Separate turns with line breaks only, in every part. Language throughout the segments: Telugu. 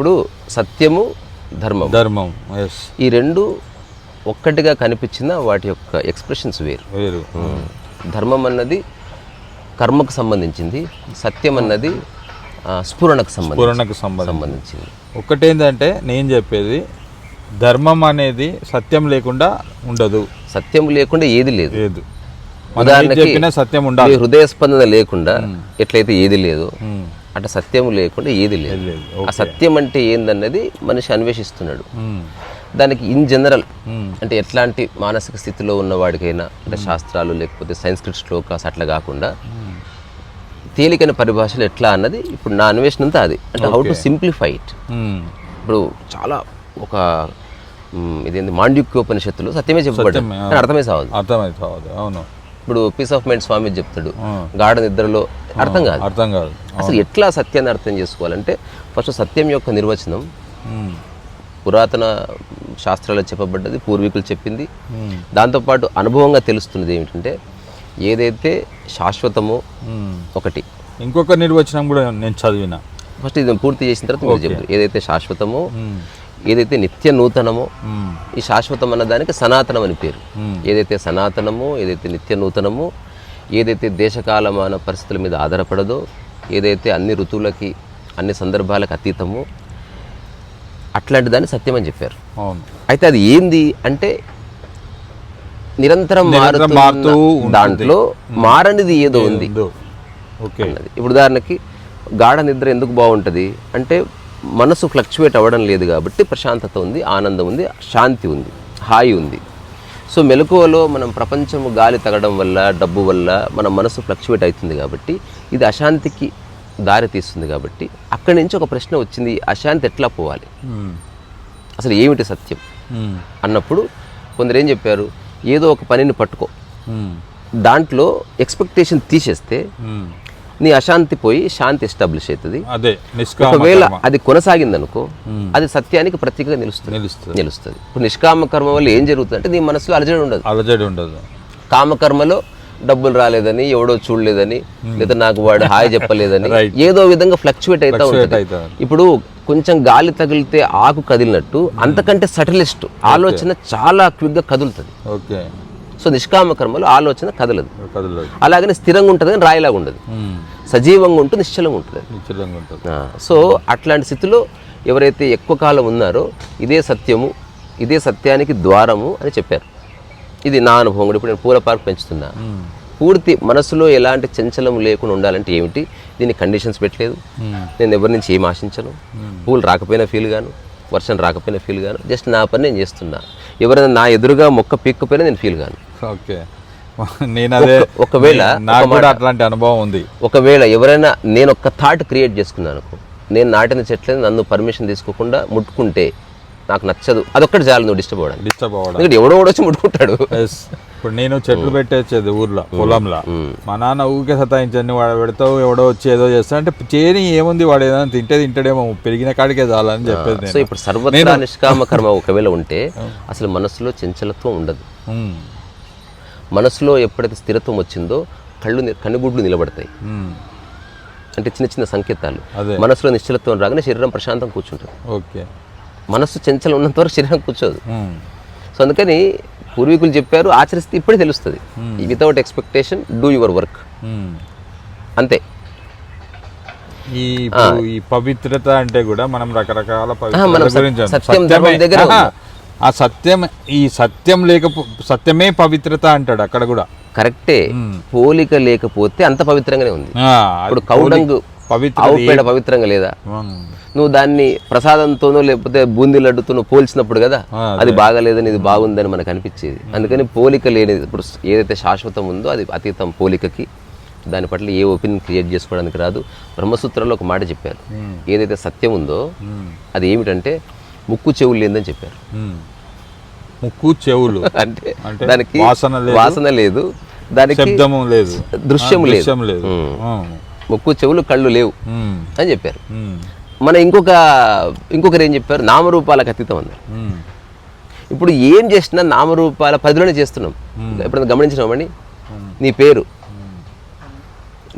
ఇప్పుడు సత్యము ధర్మం
ధర్మం
ఈ రెండు ఒక్కటిగా కనిపించిన వాటి యొక్క ఎక్స్ప్రెషన్స్ వేరు.
వేరు.
ధర్మం అన్నది కర్మకు సంబంధించింది సత్యం అన్నది స్ఫురణకు సంబంధించి సంబంధించింది.
ఒకటేంటంటే నేను చెప్పేది ధర్మం అనేది సత్యం లేకుండా ఉండదు.
సత్యం లేకుండా ఏది లేదు.
లేదు.
ఉదాహరణకి
సత్యం ఉండాలి.
హృదయ స్పందన లేకుండా ఎట్లయితే ఏది లేదు అట్లా సత్యం లేకుండా ఏది లేదు. ఆ సత్యం అంటే ఏందన్నది మనిషి అన్వేషిస్తున్నాడు. దానికి ఇన్ జనరల్ అంటే ఎట్లాంటి మానసిక స్థితిలో ఉన్న వాడికైనా అంటే శాస్త్రాలు లేకపోతే సంస్కృత్ శ్లోకాస్ అట్లా కాకుండా తేలికైన పరిభాషలు ఎట్లా అన్నది ఇప్పుడు నా అన్వేషణ అంతా అది. అంటే హౌ టు సింప్లిఫై ఇట్ ఇప్పుడు చాలా ఒక ఇదేంటి మాండ్యుక్యోపనిషత్తులు సత్యమే చెప్పబడ్డాడు. అర్థమే సావదు.
అర్థమైతే అవును.
ఇప్పుడు పీస్ ఆఫ్ మైండ్ స్వామి చెప్తాడు. గాఢ నిద్రలో అర్థం కాదు.
అర్థం కాదు.
అసలు ఎట్లా సత్యాన్ని అర్థం చేసుకోవాలంటే ఫస్ట్ సత్యం యొక్క నిర్వచనం పురాతన శాస్త్రాల్లో చెప్పబడ్డది పూర్వీకులు చెప్పింది. దాంతోపాటు అనుభవంగా తెలుస్తున్నది ఏమిటంటే ఏదైతే శాశ్వతమో. ఒకటి.
ఇంకొక నిర్వచనం కూడా నేను చదివిన.
ఫస్ట్ ఇది పూర్తి చేసిన తర్వాత మీరు చెప్తారు ఏదైతే శాశ్వతమో ఏదైతే నిత్య నూతనమో ఈ శాశ్వతం అన్న దానికి సనాతనం అని పేరు. ఏదైతే సనాతనమో ఏదైతే నిత్య నూతనమో ఏదైతే దేశకాలమాన పరిస్థితుల మీద ఆధారపడదో ఏదైతే అన్ని ఋతువులకి అన్ని సందర్భాలకు అతీతమో అట్లాంటి దాన్ని సత్యం అని చెప్పారు. అయితే అది ఏంది అంటే నిరంతరం
మారుతూ.
దాంట్లో మారనిది ఏదో ఉంది. ఇప్పుడు ఉదాహరణకి గాఢ నిద్ర ఎందుకు బాగుంటుంది అంటే మనసు ఫ్లక్చువేట్ అవ్వడం లేదు కాబట్టి ప్రశాంతత ఉంది ఆనందం ఉంది శాంతి ఉంది హాయి ఉంది. సో మెలకువలో మనం ప్రపంచము గాలి తగడం వల్ల డబ్బు వల్ల మన మనసు ఫ్లక్చువేట్ అవుతుంది కాబట్టి ఇది అశాంతికి దారి తీస్తుంది కాబట్టి అక్కడి నుంచి ఒక ప్రశ్న వచ్చింది అశాంతి ఎట్లా పోవాలి? అసలు ఏమిటి సత్యం? అన్నప్పుడు కొందరు ఏం చెప్పారు ఏదో ఒక పనిని పట్టుకో. దాంట్లో ఎక్స్పెక్టేషన్ తీసేస్తే. నీ అశాంతి పోయి శాంతి ఎస్టాబ్లిష్ అవుతుంది.
అదే
ఒకవేళ అది కొనసాగిందనుకో అది సత్యానికి ప్రతీకగా నిలుస్తుంది.
నిలుస్తుంది.
ఇప్పుడు నిష్కామ కర్మ వల్ల ఏం జరుగుతుంది అంటే నీ మనసులో అలజడి ఉండదు.
అలజడి ఉండదు.
కామకర్మలో డబ్బులు రాలేదని ఎవడో చూడలేదని లేదా నాకు వాడు హాయ్ చెప్పలేదని. ఏదో విధంగా ఫ్లక్చువేట్ అవుతా ఉంటుంది. ఇప్పుడు కొంచెం గాలి తగిలితే ఆకు కదిలినట్టు అంతకంటే సటిలిస్ట్ ఆలోచన చాలా క్విక్గా కదులుతుంది.
ఓకే
సో నిష్కామ కర్మలో ఆలోచన కదలదు.
కదలదు.
అలాగనే స్థిరంగా ఉంటుంది కానీ రాయిలాగా ఉండదు. సజీవంగా ఉంటూ నిశ్చలంగా ఉంటుంది.
నిశ్చలంగా ఉంటుంది.
సో అట్లాంటి స్థితిలో ఎవరైతే ఎక్కువ కాలం ఉన్నారో ఇదే సత్యము ఇదే సత్యానికి ద్వారము అని చెప్పారు. ఇది నా అనుభవం కూడా. ఇప్పుడు నేను పూల పార్క్ పెంచుతున్నా పూర్తి మనసులో ఎలాంటి చంచలం లేకుండా ఉండాలంటే ఏమిటి? దీనికి కండిషన్స్ పెట్టలేదు. నేను ఎవరి నుంచి ఏం ఆశించను? పూలు రాకపోయినా ఫీల్ గాను వర్షం రాకపోయినా ఫీల్ గాను జస్ట్ నా పని నేను చేస్తున్నా. ఎవరైనా నా ఎదురుగా మొక్క పీక్కపోయినా నేను ఫీల్ గాను.
ఓకే. నేను అదే
ఒక- ఒకవేళ
నాకు
ఒక
కూడా అట్లాంటి అనుభవం ఉంది.
ఒకవేళ ఎవరైనా నేను ఒక్క థాట్ క్రియేట్ చేసుకున్నాను నేను నాటిన చెట్లని నన్ను పర్మిషన్ తీసుకోకుండా ముట్టుకుంటే నాకు నచ్చదు. అదొక్కటి చాలు నువ్వు డిస్టర్బ్ అవ్వడానికి.
డిస్టర్బ్ అవ్వడం
ఎందుకంటే ఎవడో కూడా వచ్చి ముట్టుకుంటాడు.
ఇప్పుడు నేను చెట్లు పెట్టేసేది ఊర్లో పొలంలో. మా నాన్న ఊరికే సతాయించండి వాడు పెడతావు ఎవడో వచ్చి ఏదో చేస్తా అంటే చేయని ఏముంది వాడు ఏదైనా తింటే తింటాడేమో పెరిగిన కాడికే చాలని చెప్పేది
సో ఇప్పుడు సర్వత్రా నిష్కామ కర్మ ఒకవేళ ఉంటే అసలు మనసులో చంచలత్వం ఉండదు. మనసులో ఎప్పుడైతే స్థిరత్వం వచ్చిందో కళ్ళు కనుగుడ్లు నిలబడతాయి. అంటే చిన్న చిన్న సంకేతాలు. మనసులో నిశ్చలత్వం రాగానే శరీరం ప్రశాంతం కూర్చుంటుంది.
ఓకే.
మనస్సు చంచలం ఉన్నంత వరకు శరీరం కూర్చోదు. సో అందుకని పూర్వీకులు చెప్పారు ఆచరిస్తే ఇప్పుడే తెలుస్తుంది. Without expectation do your work. అంతే.
ఈ ఈ పవిత్రత అంటే కూడా మనం రకరకాల
సత్యం దగ్గర.
ఆ సత్యం ఈ సత్యం లేకపో సత్యమే పవిత్రత అంటాడు అక్కడ కూడా.
కరెక్టే. పోలిక లేకపోతే అంత పవిత్రంగానే ఉంది. ఇప్పుడు కౌడంగు
పవిత్ర
పవిత్రంగా లేదా? నువ్వు దాన్ని ప్రసాదంతోనో లేకపోతే బూందీ లడ్డుతోనో పోల్చినప్పుడు కదా అది. బాగాలేదని ఇది బాగుందని మనకు అనిపించేది. అందుకని పోలిక లేనిది ఇప్పుడు ఏదైతే శాశ్వతం ఉందో అది అతీతం పోలికకి దాని పట్ల ఏ ఒపీనియన్ క్రియేట్ చేసుకోవడానికి రాదు. బ్రహ్మసూత్రంలో ఒక మాట చెప్పారు. ఏదైతే సత్యం ఉందో అది ఏమిటంటే ముక్కు చెవులు లేదని చెప్పారు.
ముక్కు చెవులు.
అంటే దానికి
వాసన లేదు.
వాసన లేదు దానికి
శబ్దము లేదు.
దృశ్యం లేదు. ముక్కు చెవులు కళ్ళు లేవు అని చెప్పారు. మన ఇంకొక ఇంకొకరు ఏం చెప్పారు? నామరూపాలకు అతీతం అన్నారు. ఇప్పుడు ఏం చేసినా నామరూపాల పరిధిలోనే చేస్తున్నాం. ఎప్పుడైనా గమనించినామని నీ పేరు?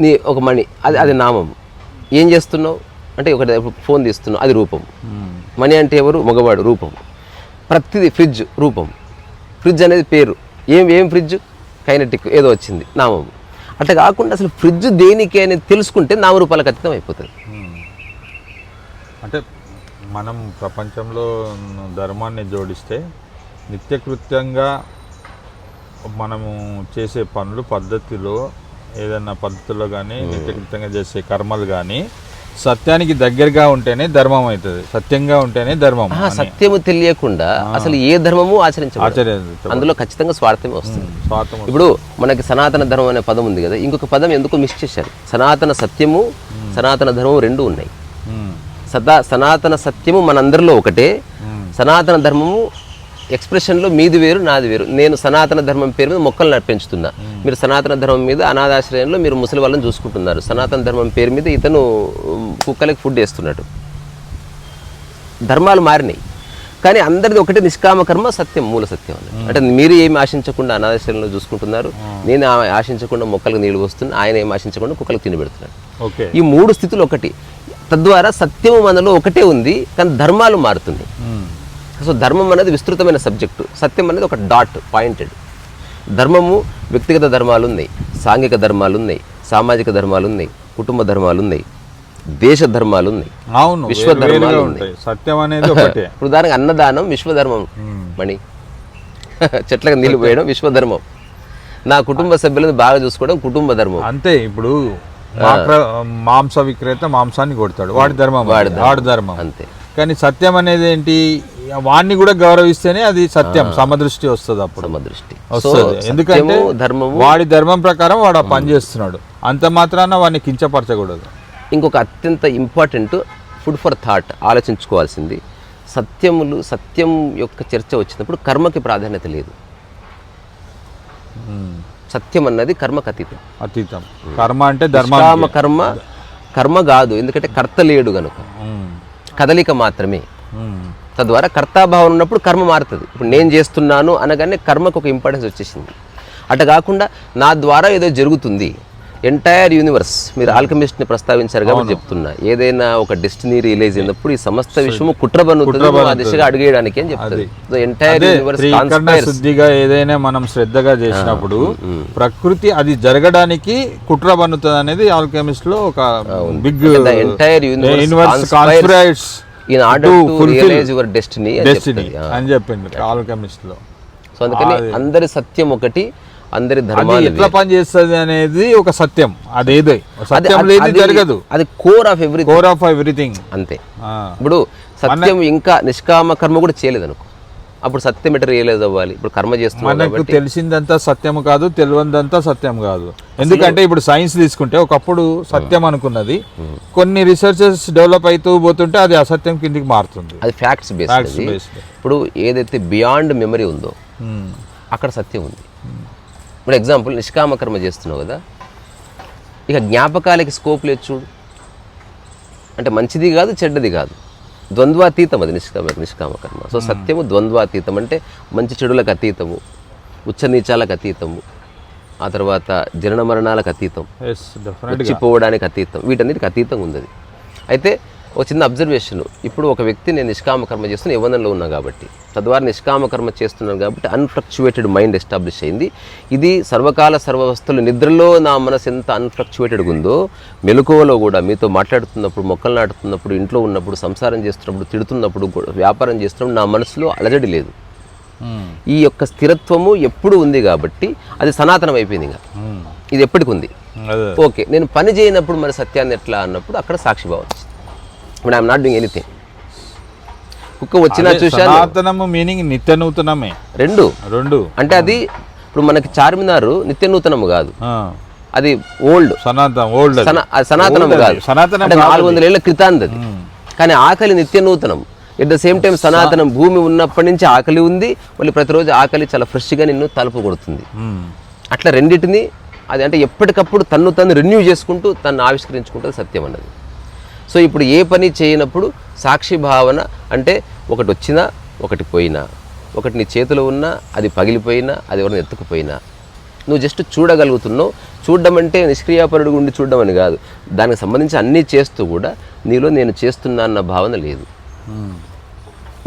నీ ఒక మణి అది అది నామం. ఏం చేస్తున్నావు? అంటే ఒక ఫోన్ తీస్తున్నాం అది రూపం. మనీ అంటే ఎవరు? మగవాడు రూపం. ప్రతిదీ ఫ్రిడ్జ్ రూపం. ఫ్రిడ్జ్ అనేది పేరు. ఏం ఏం ఫ్రిడ్జ్? కైనటిక్ ఏదో వచ్చింది నామం అట్లా కాకుండా అసలు ఫ్రిడ్జ్ దేనికి అనేది తెలుసుకుంటే నామరూపాలకు అతీతం అయిపోతుంది.
అంటే మనం ప్రపంచంలో ధర్మాన్ని జోడిస్తే నిత్యకృత్యంగా మనము చేసే పనులు పద్ధతిలో ఏదైనా పద్ధతిలో కానీ నిత్యకృత్యంగా చేసే కర్మలు కానీ సత్యానికి దగ్గరగా ఉంటేనే ధర్మం అవుతుంది. సత్యంగా ఉంటేనే ధర్మం
ఆ సత్యము తెలియకుండా అసలు ఏ ధర్మము
ఆచార్య
అందులో ఖచ్చితంగా స్వార్థమే వస్తుంది. ఇప్పుడు మనకి సనాతన ధర్మం అనే పదం ఉంది కదా ఇంకొక పదం ఎందుకు మిస్ చేశారు. సనాతన సత్యము సనాతన ధర్మం రెండు ఉన్నాయి. సదా సనాతన సత్యము మనందరిలో ఒకటే. సనాతన ధర్మము ఎక్స్ప్రెషన్లో మీది వేరు నాది వేరు. నేను సనాతన ధర్మం పేరు మీద మొక్కలు పెంచుతున్నా మీరు సనాతన ధర్మం మీద అనాథాశ్రయంలో మీరు ముసలి వాళ్ళని చూసుకుంటున్నారు. సనాతన ధర్మం పేరు మీద ఇతను కుక్కలకి ఫుడ్ వేస్తున్నాడు. ధర్మాలు మారినాయి. కానీ అందరిది ఒకటే నిష్కామ కర్మ సత్యం మూల సత్యం అన్నట్టు. అంటే మీరు ఏమి ఆశించకుండా అనాథాశ్రయంలో చూసుకుంటున్నారు నేను ఆశించకుండా మొక్కలకు నీళ్ళు పోస్తున్నా ఆయన ఏమి ఆశించకుండా కుక్కలకు తిని పెడుతున్నాడు.
ఓకే.
ఈ మూడు స్థితులు ఒకటి. తద్వారా సత్యము మనలో ఒకటే ఉంది కానీ ధర్మాలు మారుతున్నాయి. సో ధర్మం అనేది విస్తృతమైన సబ్జెక్టు. సత్యం అనేది ఒక డాట్ పాయింటెడ్. ధర్మము వ్యక్తిగత ధర్మాలు ఉన్నాయి సాంఘిక ధర్మాలు ఉన్నాయి సామాజిక ధర్మాలు ఉన్నాయి కుటుంబ ధర్మాలు ఉన్నాయి దేశ ధర్మాలు ఉన్నాయి
అవును
విశ్వ ధర్మాలు
ఉంటాయి. సత్యం అనేది ఒకటే.
ఇప్పుడు ఉదాహరణకు అన్నదానం విశ్వధర్మం. మణి చెట్లకు నీళ్ళు పోయడం విశ్వధర్మం. నా కుటుంబ సభ్యులను బాగా చూసుకోవడం కుటుంబ ధర్మం.
అంతే ఇప్పుడు మాంస- విక్రేత మాంసాన్ని కొడతాడు. వాడి ధర్మం.
వాడి
ధర్మం.
అంతే.
కానీ సత్యం అనేది ఏంటి? వాడిని కూడా గౌరవిస్తేనే అది సత్యం సమదృష్టి వస్తుంది అప్పుడు.
సమదృష్టి.
వస్తుంది. ఎందుకంటే
ధర్మము
వాడి ధర్మం ప్రకారం వాడు ఆ పని చేస్తున్నాడు. అంత మాత్రాన వాడిని కించపరచకూడదు.
ఇంకొక అత్యంత ఇంపార్టెంట్ ఫుడ్ ఫర్ థాట్ ఆలోచించుకోవాల్సింది. సత్యములు సత్యం యొక్క చర్చ వచ్చినప్పుడు కర్మకి ప్రాధాన్యత లేదు. సత్యం అన్నది కర్మకు అతీతం.
అతీతం. కర్మ అంటే ధర్మం.
కర్మ కర్మ కాదు. ఎందుకంటే కర్త లేడు గనుక. కదలిక మాత్రమే. తద్వారా కర్తాభావం ఉన్నప్పుడు కర్మ మారుతుంది. ఇప్పుడు నేను చేస్తున్నాను అనగానే కర్మకు ఒక ఇంపార్టెన్స్ వచ్చేసింది. అట్లా కాకుండా నా ద్వారా ఏదో జరుగుతుంది. ఎంటైర్ యూనివర్స్ మీరు ఆల్కమిస్ట్ని ప్రస్తావించారు కాబట్టి చెప్తున్నా. ఏదైనా ఒక డెస్టినీ రిలీజ్ అయినప్పుడు ఈ సమస్త విషయము కుట్రబన్నుతుంది ఆ దిశగా అడిగేయడానికి అని చెప్తుంది ఎంటైర్ యూనివర్స్
శుద్ధిగా ఏదైనా మనం శ్రద్ధగా చేసినప్పుడు ప్రకృతి అది జరగడానికి కుట్ర పన్నుతుంది అనేది ఆల్కెమిస్ట్లో ఒక big
universe
universe
in order to realise your destiny అని
డెస్టినీ అని చెప్పింది ఆల్కెమిస్ట్లో
సో అందుకని అందరి సత్యం ఒకటి అందరి
అది
ధర్మాలు
ఎట్లా పని చేస్తుంది అనేది ఒక సత్యం. అదేదో సత్యం
అది-
జరగదు.
అది core of every
core of everything
అంతే. ఇప్పుడు సత్యం ఇంకా నిష్కామ కర్మ కూడా చేయలేదు అనుకో అప్పుడు సత్యం ఎట్లా రియలైజ్ అవ్వాలి? ఇప్పుడు కర్మ చేస్తున్నాం
తెలిసిందంతా సత్యం కాదు తెలియందంతా సత్యం కాదు. ఎందుకంటే ఇప్పుడు సైన్స్ తీసుకుంటే ఒకప్పుడు సత్యం అనుకున్నది. కొన్ని రీసెర్చెస్ డెవలప్ అవుతూ పోతుంటే అది అసత్యం కిందికి మారుతుంది.
అది ఫ్యాక్ట్స్ బేస్డ్
based.
ఇప్పుడు ఏదైతే బియాండ్ మెమరీ ఉందో అక్కడ సత్యం ఉంది. ఇప్పుడు ఎగ్జాంపుల్ నిష్కామ కర్మ చేస్తున్నావు కదా. ఇక జ్ఞాపకాలకి స్కోప్ లేదు చూడు. అంటే మంచిది కాదు చెడ్డది కాదు. ద్వంద్వాతీతం అది నిష్కామ నిష్కామ కర్మ సో సత్యము ద్వంద్వాతీతం అంటే మంచి చెడులకు అతీతము ఉచ్చ నీచాలకు అతీతము ఆ తర్వాత జనన మరణాలకు అతీతం. వచ్చిపోవడానికి అతీతం వీటన్నిటికి అతీతంగా ఉంది. అయితే ఒక చిన్న అబ్జర్వేషన్ ఇప్పుడు ఒక వ్యక్తి నేను నిష్కామ కర్మ చేస్తున్న యవ్వనంలో ఉన్నా కాబట్టి తద్వారా నిష్కామ కర్మ చేస్తున్నాను కాబట్టి అన్ఫ్లక్చువేటెడ్ మైండ్ ఎస్టాబ్లిష్ అయింది. ఇది సర్వకాల సర్వవస్తులు నిద్రలో నా మనసు ఎంత అన్ఫ్లక్చువేటెడ్గా ఉందో మెలకువలో కూడా మీతో మాట్లాడుతున్నప్పుడు మొక్కలు నాటుతున్నప్పుడు ఇంట్లో ఉన్నప్పుడు సంసారం చేస్తున్నప్పుడు తిడుతున్నప్పుడు వ్యాపారం చేస్తున్నప్పుడు నా మనసులో అలజడి లేదు.
ఉమ్,
ఈ యొక్క స్థిరత్వము ఎప్పుడు ఉంది కాబట్టి అది సనాతనం అయిపోయింది ఇంకా.
ఉమ్,
ఇది ఎప్పటికి ఉంది? ఓకే. నేను పని చేయనప్పుడు మరి సత్యాన్ని ఎట్లా అన్నప్పుడు అక్కడ సాక్షిభావం ఇప్పుడు ఐఎమ్ నాట్ డూయింగ్ ఎనీథింగ్ కుక్క వచ్చినా చూశాను.
సనాతనము మీనింగ్ నిత్య నూతనమే
రెండు.
రెండు.
అంటే అది ఇప్పుడు మనకి చార్మినారు నిత్య నూతనము కాదు అది ఓల్డ్
సనాతనం ఓల్డ్
సనాతనం. కాదు.
సనాతనం
నాలుగు వందల ఏళ్ళ క్రితాంది అది. కానీ ఆకలి నిత్య నూతనం ఎట్ ద సేమ్ టైం సనాతనం భూమి ఉన్నప్పటి నుంచి ఆకలి ఉంది. మళ్ళీ ప్రతిరోజు ఆకలి చాలా ఫ్రెష్గా నిన్ను తలుపు కొడుతుంది. అట్లా రెండింటిని అది అంటే ఎప్పటికప్పుడు తన్ను తను రెన్యూ చేసుకుంటూ తను ఆవిష్కరించుకుంటుంది సత్యం అన్నది. సో ఇప్పుడు ఏ పని చేయనప్పుడు సాక్షి భావన అంటే ఒకటి వచ్చినా ఒకటి పోయినా. ఒకటి నీ చేతిలో ఉన్నా అది పగిలిపోయినా అది ఎవరిని ఎత్తుకుపోయినా. నువ్వు జస్ట్ చూడగలుగుతున్నావు. చూడడం అంటే నిష్క్రియాపరుడు ఉండి చూడడం అని కాదు. దానికి సంబంధించి అన్నీ చేస్తూ కూడా నీలో నేను చేస్తున్నా అన్న భావన లేదు.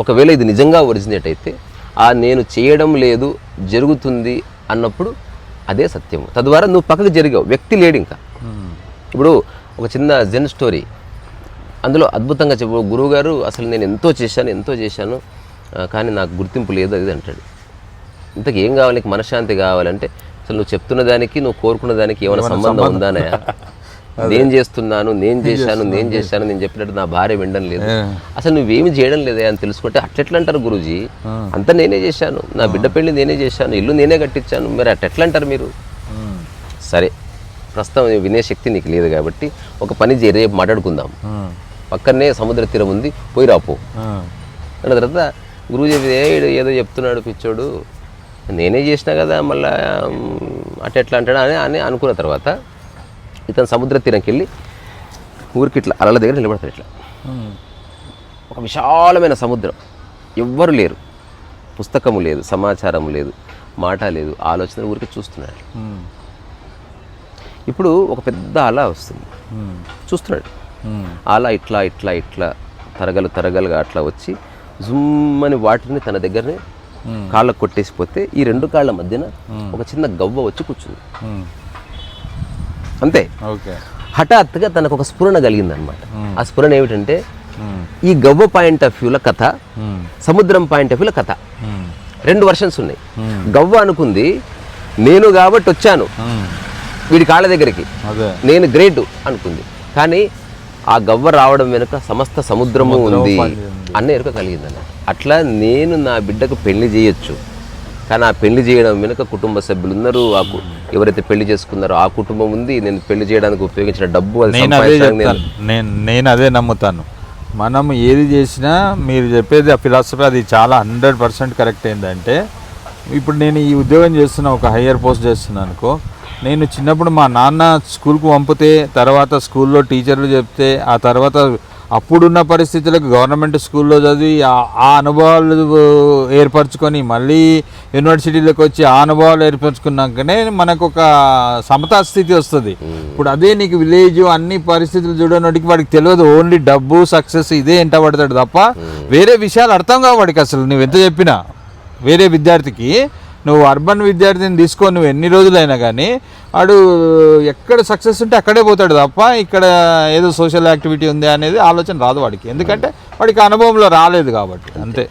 ఒకవేళ ఇది నిజంగా ఒరిజినేట్ అయితే ఆ నేను చేయడం లేదు జరుగుతుంది అన్నప్పుడు అదే సత్యము తద్వారా నువ్వు పక్కకు జరిగావు. వ్యక్తి లేడు ఇంకా. ఇప్పుడు ఒక చిన్న జెన్ స్టోరీ. అందులో అద్భుతంగా చెప్పు గురువుగారు అసలు నేను ఎంతో చేశాను ఎంతో చేశాను కానీ నాకు గుర్తింపు లేదు అది అంటాడు. ఇంతకు ఏం కావాలి? నీకు మనశ్శాంతి కావాలంటే అసలు నువ్వు చెప్తున్న దానికి నువ్వు కోరుకున్న దానికి ఏమైనా సంబంధం ఉందానే నేను చేస్తున్నాను నేను చేశాను నేను చేశాను నేను చెప్పినట్టు నా భార్య వినడం లేదు. అసలు నువ్వేమి చేయడం లేదే అని తెలుసుకుంటే అట్లెట్లా అంటారు గురూజీ అంతా నేనే చేశాను. నా బిడ్డ పెళ్ళి నేనే చేశాను ఇల్లు నేనే కట్టించాను. మరి అట్లెట్లా అంటారు మీరు సరే ప్రస్తుతం వినే శక్తి నీకు లేదు కాబట్టి ఒక పని చేయ రేపు మాట్లాడుకుందాం. పక్కనే సముద్ర తీరం ఉంది పోయి రాపో. అన్న తర్వాత గురువు చెప్పి "ఏ, ఈడు ఏదో చెప్తున్నాడు పిచ్చోడు నేనే చేసినా కదా మళ్ళా అట్ట ఎట్లా అంటాడు అని అని అనుకున్న తర్వాత ఇతను సముద్ర తీరంకి వెళ్ళి ఊరికి ఇట్లా అలల దగ్గర నిలబడతాడు ఇట్లా. ఒక విశాలమైన సముద్రం. ఎవ్వరు లేరు. పుస్తకము లేదు సమాచారం లేదు మాట లేదు ఆలోచన ఊరికి చూస్తున్నాడు. ఇప్పుడు ఒక పెద్ద అల వస్తుంది. చూస్తున్నాడు. అలా ఇట్లా ఇట్లా ఇట్లా తరగలు తరగలుగా అట్లా వచ్చి జుమ్మని వాటిని తన దగ్గరనే కాళ్ళకు కొట్టేసిపోతే ఈ రెండు కాళ్ళ మధ్యన ఒక చిన్న గవ్వ వచ్చి కూర్చుంది. అంతే. హఠాత్తుగా తనకు ఒక స్ఫురణ కలిగిందనమాట ఆ స్ఫురణ ఏమిటంటే ఈ గవ్వ పాయింట్ ఆఫ్ వ్యూల కథ సముద్రం పాయింట్ ఆఫ్ వ్యూల కథ. రెండు వర్షన్స్ ఉన్నాయి. గవ్వ అనుకుంది నేను కాబట్టి వచ్చాను. వీడి కాళ్ళ దగ్గరికి. నేను గ్రేట్ అనుకుంది. కానీ ఆ గవ్వ రావడం వెనుక సమస్త సముద్రము ఉంది అన్న ఎరుక కలిగిందన్న. అట్లా నేను నా బిడ్డకు పెళ్ళి చేయొచ్చు. కానీ ఆ పెళ్ళి చేయడం వెనుక కుటుంబ సభ్యులు ఉన్నారు ఆ ఎవరైతే పెళ్ళి చేసుకున్నారో ఆ కుటుంబం ఉంది. నేను పెళ్ళి చేయడానికి ఉపయోగించిన డబ్బు
నేను
నేను
అదే నమ్ముతాను. మనం ఏది చేసినా మీరు చెప్పేది ఆ ఫిలాసఫీ అది చాలా హండ్రెడ్ పర్సెంట్ కరెక్ట్ ఏంటంటే ఇప్పుడు నేను ఈ ఉద్యోగం చేస్తున్నా ఒక హయ్యర్ పోస్ట్ చేస్తున్నాను అనుకో నేను చిన్నప్పుడు మా నాన్న స్కూల్కు పంపితే తర్వాత స్కూల్లో టీచర్లు చెప్తే ఆ తర్వాత అప్పుడున్న పరిస్థితులకు గవర్నమెంట్ స్కూల్లో చదివి ఆ- అనుభవాలు ఏర్పరచుకొని మళ్ళీ యూనివర్సిటీలోకి వచ్చి ఆ అనుభవాలు ఏర్పరచుకున్నాకనే మనకు ఒక సమతా స్థితి వస్తుంది. ఇప్పుడు అదే నీకు విలేజ్ అన్ని పరిస్థితులు చూడనోటికి వాడికి తెలియదు ఓన్లీ డబ్బు సక్సెస్ ఇదే ఎంట పడతాడు తప్ప వేరే విషయాలు అర్థం కావు వాడికి అసలు నువ్వు ఎంత చెప్పినా. వేరే విద్యార్థికి నువ్వు అర్బన్ విద్యార్థిని తీసుకో నువ్వు ఎన్ని రోజులైనా కానీ వాడు ఎక్కడ సక్సెస్ ఉంటే అక్కడే పోతాడు తప్ప ఇక్కడ ఏదో సోషల్ యాక్టివిటీ ఉంది అనేది ఆలోచన రాదు వాడికి. ఎందుకంటే వాడికి అనుభవంలో రాలేదు కాబట్టి అంతే.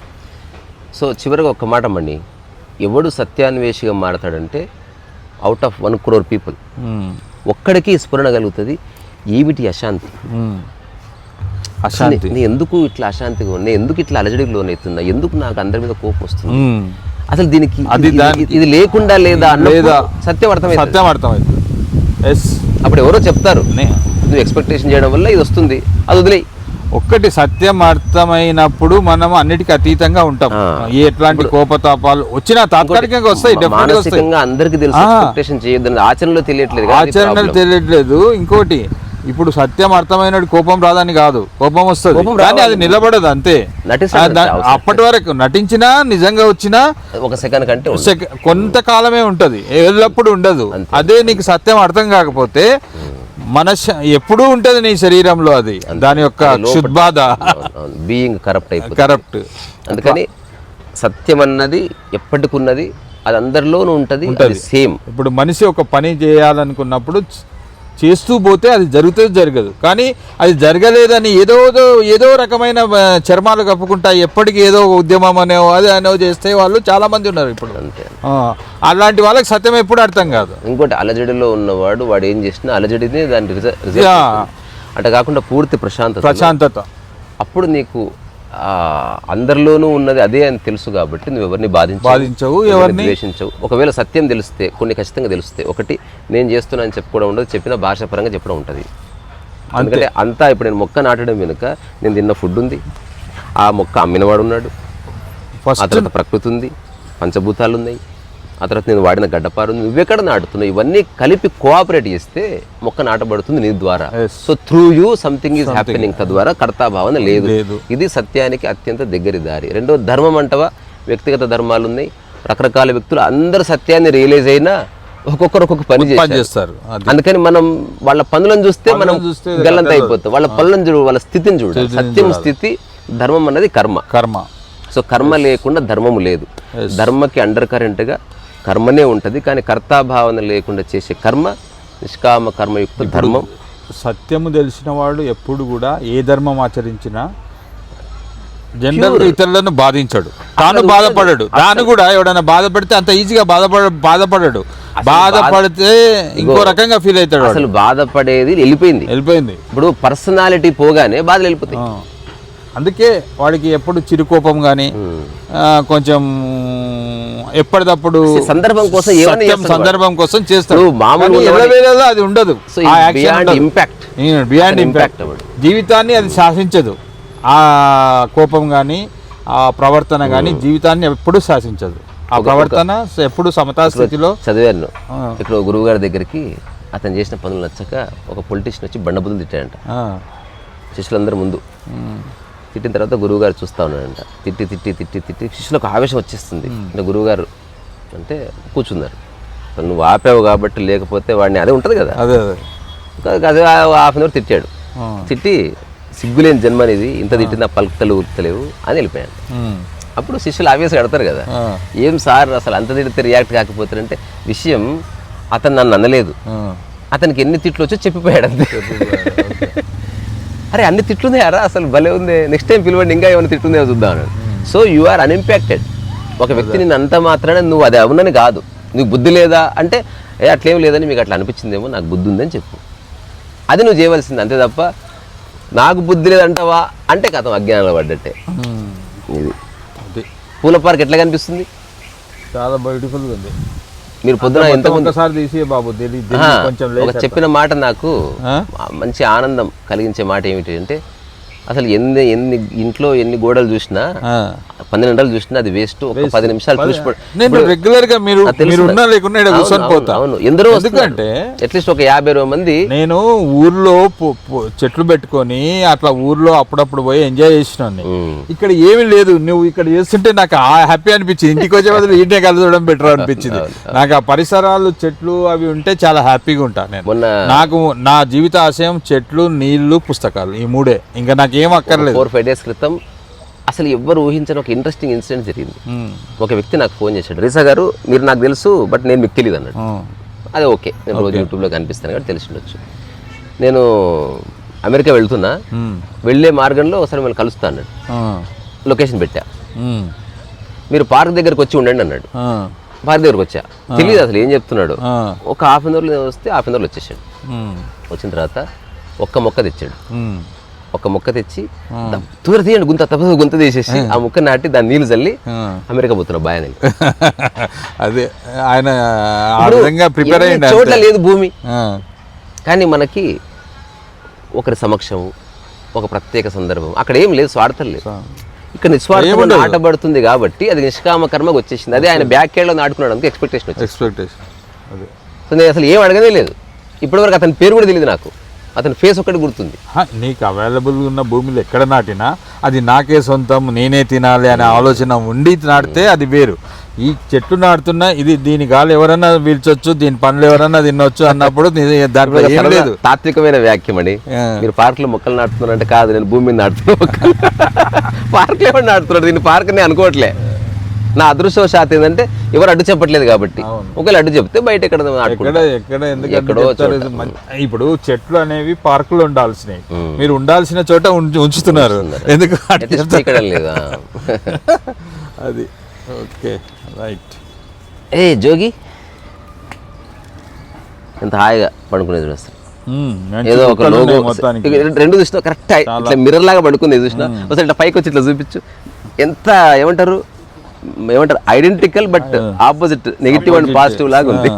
సో చివరిగా ఒక మాట మణి ఎవడు సత్యాన్వేషిగా మారతాడంటే out of one crore people. ఒక్కడికి స్ఫురణ కలుగుతుంది ఏమిటి అశాంతి.
అశాంతి.
నేను ఎందుకు ఇట్లా అశాంతిగా ఉన్నా? ఎందుకు ఇట్లా అలజడికి లోనవుతున్నా ఎందుకు నాకు అందరి మీద కోపం వస్తుంది. అసలు దీనికి
అది
ఇది- లేకుండా లేదా
లేదా.
సత్యం అర్థమైంది
సత్యం ఎస్
అప్పుడు ఎవరో చెప్తారు. నువ్వు ఎక్స్పెక్టేషన్ చేయడం వల్ల ఇది వస్తుంది. అది వదిలేయి.
ఒక్కటి సత్యం అర్థమైనప్పుడు మనం అన్నిటికీ అతీతంగా ఉంటాం. ఏ ఎట్లాంటి కోపతాపాలు వచ్చినా తాత్కాలికంగా వస్తాయి
మానసికంగా అందరికి తెలుసు చేయొద్దని ఆచరణలో తెలియట్లేదు
ఆచరణలు. తెలియట్లేదు. ఇంకోటి ఇప్పుడు సత్యం అర్థమైన కోపం రాదని కాదు. కోపం వస్తుంది. కానీ. అది నిలబడదు అంతే. అప్పటి వరకు నటించినా నిజంగా వచ్చినా
ఒక సెకండ్ కంటే
కొంతకాలమే ఉంటది. ఎల్లప్పుడు ఉండదు. అదే నీకు సత్యం అర్థం కాకపోతే మనశ ఎప్పుడూ ఉంటది నీ శరీరంలో అది. దాని యొక్క క్షుద్బాధ.
బీయింగ్ కరప్ట్
కరప్ట్
అందుకని సత్యం అన్నది ఎప్పటికున్నది అది అందరిలోనూ ఉంటది సేమ్
ఇప్పుడు మనిషి ఒక పని చేయాలనుకున్నప్పుడు చేస్తూ పోతే అది జరుగుతుంది జరగదు. కానీ అది జరగలేదని ఏదో ఏదో రకమైన చర్మాలు కప్పుకుంటా ఎప్పటికీ ఏదో ఉద్యమం అనో అది అనో చేస్తే వాళ్ళు చాలా మంది ఉన్నారు ఇప్పుడు.
అంతే.
అలాంటి వాళ్ళకి సత్యం ఎప్పుడు అర్థం కాదు.
ఇంకోటి అలజడిలో ఉన్నవాడు వాడు ఏం చేసినా అలజడిని దాని. అట్లా కాకుండా పూర్తి ప్రశాంతత
ప్రశాంతత.
అప్పుడు నీకు అందరిలోనూ ఉన్నది అదే అని తెలుసు కాబట్టి నువ్వు ఎవరిని బాధించవు ఎవరిని ద్వేషించవు. ఒకవేళ సత్యం తెలిస్తే కొన్ని ఖచ్చితంగా తెలుస్తాయి. ఒకటి నేను చేస్తున్నా అని చెప్పుకోవడం ఉండదు చెప్పిన భాష పరంగా చెప్పడం ఉంటుంది. ఎందుకంటే అంతా ఇప్పుడు నేను మొక్క నాటడం వెనుక నేను తిన్న ఫుడ్ ఉంది. ఆ మొక్క అమ్మినవాడు ఉన్నాడు. ఆ తర్వాత ప్రకృతి ఉంది. పంచభూతాలు ఉన్నాయి. ఆ తర్వాత నేను వాడిన గడ్డపారు నువ్వెక్కడ నాటుతున్నావు? ఇవన్నీ కలిపి కోఆపరేట్ చేస్తే మొక్క నాటబడుతుంది నీ ద్వారా. So through you something is happening తద్వారా కర్తా భావన లేదు. ఇది సత్యానికి అత్యంత దగ్గరి దారి. రెండో ధర్మం అంటవా వ్యక్తిగత ధర్మాలు ఉన్నాయి రకరకాల వ్యక్తులు అందరు సత్యాన్ని రియలైజ్ అయినా ఒక్కొక్కరు ఒక్కొక్క పని చేస్తారు
చేస్తారు. అది.
అందుకని మనం వాళ్ళ పనులను చూస్తే మనం గల్లంత అయిపోతాం వాళ్ళ పనులను చూడు వాళ్ళ స్థితిని చూడాలి సత్యం స్థితి ధర్మం అన్నది కర్మ.
కర్మ.
సో కర్మ లేకుండా ధర్మము లేదు. ధర్మకి అండర్ కరెంట్గా కర్మనే ఉంటుంది కానీ కర్తాభావన లేకుండా చేసే కర్మ నిష్కామ కర్మయుక్త ధర్మం.
సత్యము తెలిసిన వాడు ఎప్పుడు కూడా ఏ ధర్మం ఆచరించినా జనరల్ ఇతరులను బాధించడు. తాను బాధపడడు. తాను కూడా ఎవడైనా బాధపడితే అంత ఈజీగా బాధపడ బాధపడడు. బాధపడితే ఇంకో రకంగా ఫీల్ అవుతాడు.
అసలు బాధపడేది వెళ్ళిపోయింది.
వెళ్ళిపోయింది.
ఇప్పుడు పర్సనాలిటీ పోగానే బాధలు వెళ్ళిపోతాయి.
అందుకే వాడికి ఎప్పుడు చిరుకోపం కానీ కొంచెం ఎప్పటిదప్పుడు
సందర్భం కోసం
సందర్భం కోసం చేస్తాడు.
ఇప్పుడు మామూలు
కానీ
ఉన్నవాడి-
ఎల్లవేళలా అది ఉండదు.
Impact
beyond impact. జీవితాన్ని అది శాసించదు. ఆ కోపం కానీ ఆ ప్రవర్తన కానీ జీవితాన్ని ఎప్పుడూ శాసించదు. ఆ ప్రవర్తన ఎప్పుడు సమతా స్థితిలో
చదివాను. ఇక్కడ గురువు గారి దగ్గరికి అతను చేసిన పనులు నచ్చక ఒక పొలిటీషియన్ వచ్చి బండబుద్ధులు తిట్టాడంట. శిష్యులందరూ ముందు.
ఉమ్,
తిట్టిన తర్వాత గురువు గారు చూస్తా ఉన్నాడంట తిట్టి తిట్టి తిట్టి తిట్టి శిష్యులకు ఆవేశం వచ్చేస్తుంది. అంటే గురువు గారు అంటే కూర్చున్నారు. నువ్వు ఆపావు కాబట్టి లేకపోతే వాడిని అదే ఉంటుంది కదా.
అదే అదే.
హాఫ్ అన్ అవర్ తిట్టాడు. తిట్టి సిగ్గులేని జన్మ అనేది ఇంత తిట్టినా పలుకుతలు ఉరుకుతలేవు అని వెళ్ళిపోయాడు.
ఉమ్,
అప్పుడు శిష్యులు ఆవేశం కడతారు కదా. ఏం సార్ అసలు అంత తిడితే రియాక్ట్ కాకపోతారంటే విషయం అతను నన్ను అనలేదు. అతనికి ఎన్ని తిట్లు వచ్చో చెప్పిపోయాడు అంతే. అరే అన్ని తిట్లున్నాయారా? అసలు భలే ఉంది. నెక్స్ట్ టైం పిలవండి ఇంకా ఏమైనా తిట్లుందేమో చూద్దాం అన్నాడు. సో యు ఆర్ అన్ఇంపాక్టెడ్ ఒక వ్యక్తి నిన్ను అంత మాత్రాన నువ్వు అది అవునని కాదు. నీకు బుద్ధి లేదా? అంటే ఏ అట్లేం లేదని మీకు అట్లా అనిపించిందేమో? నాకు బుద్ధి ఉందని చెప్పు. అది నువ్వు చేయవలసింది అంతే తప్ప నాకు బుద్ధి లేదంటావా? అంటే కథం అజ్ఞానంలో పడ్డట్టే. ఇది. పూల పార్క్ ఎట్లా కనిపిస్తుంది?
చాలా బ్యూటిఫుల్ ఉంది.
మీరు పొద్దున ఎంత
ఒకసారి తీసి బాబు కొంచెం
చెప్పిన మాట నాకు మంచి ఆనందం కలిగించే మాట ఏమిటి అంటే అసలు ఎన్ని ఎన్ని ఇంట్లో ఎన్ని గోడలు చూసినా. పన్నెండు గంటలు చూసినా అది వేస్ట్ ఒక పది నిమిషాలు చూసి
రెగ్యులర్గా మీరు
అవును, ఎందరో
ఎందుకంటే
అట్లీస్ట్ ఒక యాభై ఇరవై మంది
నేను ఊర్లో చెట్లు పెట్టుకొని అట్లా ఊర్లో అప్పుడప్పుడు పోయి ఎంజాయ్ చేసినాను
ఉమ్, ఇక్కడ
ఏమీ లేదు. నువ్వు ఇక్కడ చేస్తుంటే నాకు హ్యాపీ అనిపించింది. ఇంటికి వచ్చే బదులు ఇంటే కలచడం బెటర్ అనిపించింది. నాకు ఆ పరిసరాలు చెట్లు అవి ఉంటే చాలా హ్యాపీగా ఉంటా నేను. నాకు నా జీవిత ఆశయం చెట్లు నీళ్ళు పుస్తకాలు ఈ మూడే. ఇంకా నాకు ఏం అక్కర్లేదు.
ఫోర్ ఫైవ్ డేస్ క్రితం అసలు ఎవ్వరు ఊహించని ఒక ఇంట్రెస్టింగ్ ఇన్సిడెంట్ జరిగింది.
ఉమ్,
ఒక వ్యక్తి నాకు ఫోన్ చేశాడు. రీసా గారు మీరు నాకు తెలుసు బట్ నేను మీకు తెలియదు అన్నాడు.
ఉమ్,
అదే ఓకే. నేను రోజు యూట్యూబ్లో కనిపిస్తాను కాబట్టి తెలిసి ఉండొచ్చు నేను అమెరికా వెళ్తున్నా.
ఉమ్,
వెళ్ళే మార్గంలో ఒకసారి మిమ్మల్ని కలుస్తా అన్నాడు. లొకేషన్ పెట్టా. మీరు పార్క్ దగ్గరకు వచ్చి ఉండండి అన్నాడు. పార్క్ దగ్గరకు వచ్చా. తెలియదు అసలు ఏం చెప్తున్నాడు. ఒక హాఫ్ అన్ అవర్లో వస్తే హాఫ్ అన్ అవర్లో వచ్చేసాడు. వచ్చిన తర్వాత ఒక్క మొక్క తెచ్చాడు. ఒక్క మొక్క తెచ్చి తూర తీయండి గుంత తప్ప గుంత తీసేసి ఆ. మొక్క నాటి దాని నీళ్ళు చల్లి. అమెరికా పోతున్నా బాయ్
అదే ఆయన ఆ విధంగా ప్రిపేర్ అయ్యింది
చోట్ల లేదు భూమి. కానీ మనకి ఒకరి సమక్షము ఒక ప్రత్యేక సందర్భం. అక్కడ ఏం లేదు స్వార్థం లేదు. ఇక్కడ నిస్వార్థం నాటబడుతుంది కాబట్టి అది నిష్కామ కర్మకు వచ్చేసింది. అదే ఆయన బ్యాక్లో నాటుకున్నాడు అందుకే ఎక్స్పెక్టేషన్
ఎక్స్పెక్టేషన్ అదే.
సో నేను అసలు ఏం అడగనే లేదు. ఇప్పటివరకు అతని పేరు కూడా తెలియదు నాకు. అతని ఫేస్ ఒక్కటి గుర్తుంది.
హ, నీకు అవైలబుల్ ఉన్న భూమిలో ఎక్కడ నాటినా అది నాకే సొంతం నేనే తినాలి అనే ఆలోచన ఉండి నాటితే అది వేరు. ఈ చెట్టు నాటుతున్నా ఇది దీని గాలి ఎవరన్నా పీల్చొచ్చు దీని పండ్లు ఎవరన్నా తినొచ్చు అన్నప్పుడు దాంట్లో ఏం లేదు.
తాత్వికమైన వ్యాఖ్యం అండి. మీరు పార్క్లో మొక్కలు నాటుతున్నారంటే కాదు నేను భూమి మీద నాటుతున్నా. పార్క్లో ఎవరు నాటుతున్నాడు దీన్ని పార్క్ నేను అనుకోవట్లే. నా అదృష్టవశాత్ ఏంటంటే ఎవరు అడ్డు చెప్పట్లేదు కాబట్టి. ఒకవేళ అడ్డు చెప్తే బయట ఎక్కడ
ఎక్కడ ఇప్పుడు చెట్లు అనేవి పార్కులు ఉండాల్సినవి. మీరు ఉండాల్సిన చోట ఉంచు- ఉంచుతున్నారు. ఎందుకు?
ఇక్కడ లేదా?
అది. ఓకే. రైట్.
ఏ జోగి. ఎంత హాయిగా పడుకునేది అసలు. ఏదో ఒక లోగో రెండు చూసినా కరెక్ట్ ఇట్లా మిర్రర్ లాగా పడుకుంది చూసినా. ఒకసారి ఇట్లా పైకి వచ్చి ఇట్లా చూపించు. ఎంత ఏమంటారు? ఏమంటారు? Identical but opposite negative and positive లాగా ఉంది.